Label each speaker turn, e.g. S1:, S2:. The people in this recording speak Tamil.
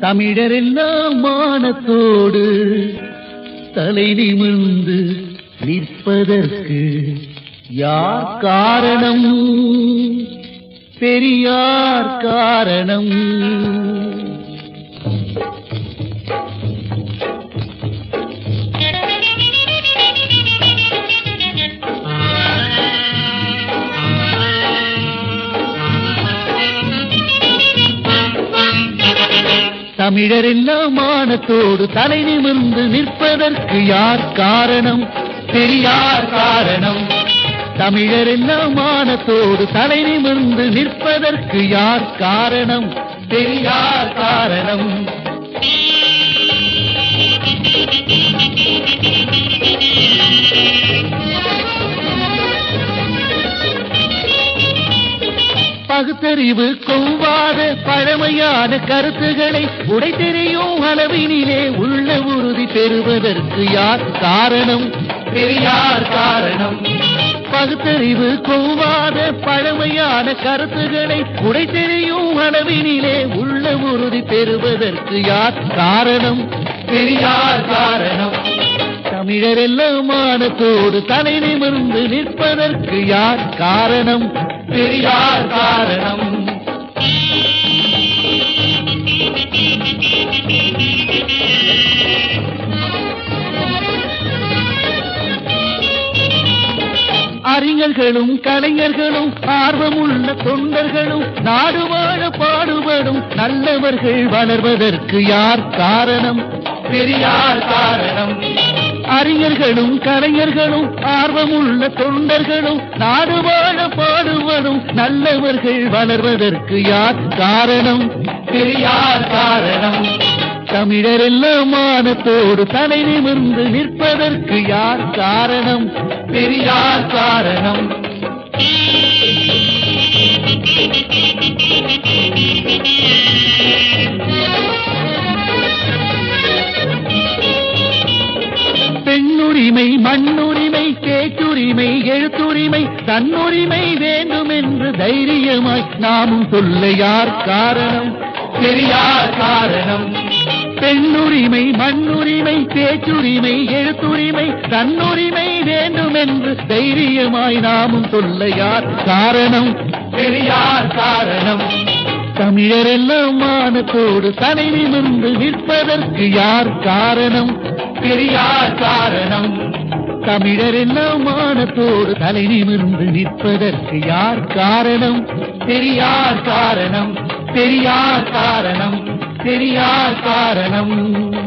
S1: தமிழரெல்லாம் மானத்தோடு தலை நிமிர்ந்து நிற்பதற்கு யார் காரணம்? பெரியார் காரணம். தமிழரெல்லாம் மானத்தோடு தலை நிமிர்ந்து நிற்பதற்கு யார் காரணம்? பெரியார் காரணம். தமிழரெல்லாம் மானத்தோடு தலை நிமிர்ந்து நிற்பதற்கு யார் காரணம்? பெரியார் காரணம். பகுத்தறிவு கொவ்வாத பழமையான கருத்துக்களை உடைத்தெறியும் அளவினிலே உள்ள உறுதி பெறுவதற்கு யார் காரணம்? பெரியார் காரணம்? பகுத்தறிவு கொவ்வாத பழமையான கருத்துக்களை உடைத்தெறியும் அளவினிலே உள்ள உறுதி பெறுவதற்கு யார் காரணம்? பெரியார் காரணம்? தமிழரெல்லாம் மானத்தோடு தலை நிமிர்ந்து நிற்பதற்கு யார் காரணம்? அறிஞர்களும் கலைஞர்களும் ஆர்வமுள்ள தொண்டர்களும் நாடு வாழ பாடுபடும் நல்லவர்கள் வளர்வதற்கு யார் காரணம்? பெரியார் காரணம். அறிஞர்களும் கலைஞர்களும் ஆர்வமுள்ள தொண்டர்களும் நாடு வாழ பாடுபடும் நல்லவர்கள் வளர்வதற்கு யார் காரணம்? பெரியார் காரணம். தமிழரெல்லாம் மானத்தோடு தலை நிமிர்ந்து நிற்பதற்கு யார் காரணம்? பெரியார் காரணம். பெண்ணுரிமை மண்ணுரிமை கேட்டுரிமை எழுத்துரிமை தன்னுரிமை வேண்டும் என்று தைரியமாய் நாமும் சொல்ல யார் காரணம்? பெரியார் காரணம். பெண்ணுரிமை மண்ணுரிமை பேச்சுரிமை எழுத்துரிமை தன்னுரிமை வேண்டும் என்று தைரியமாய் நாமும் சொல்ல யார் காரணம்? பெரியார் காரணம்? தமிழரெல்லாம் மானத்தோடு தலை நிமிர்ந்து நிற்பதற்கு யார் காரணம்? பெரியார் காரணம்? தமிழரெல்லாம் மானத்தோடு தலை நிமிர்ந்து நிற்பதற்கு யார் காரணம்? பெரியார் காரணம்? பெரியார் காரணம்? பெரியார் காரணம்.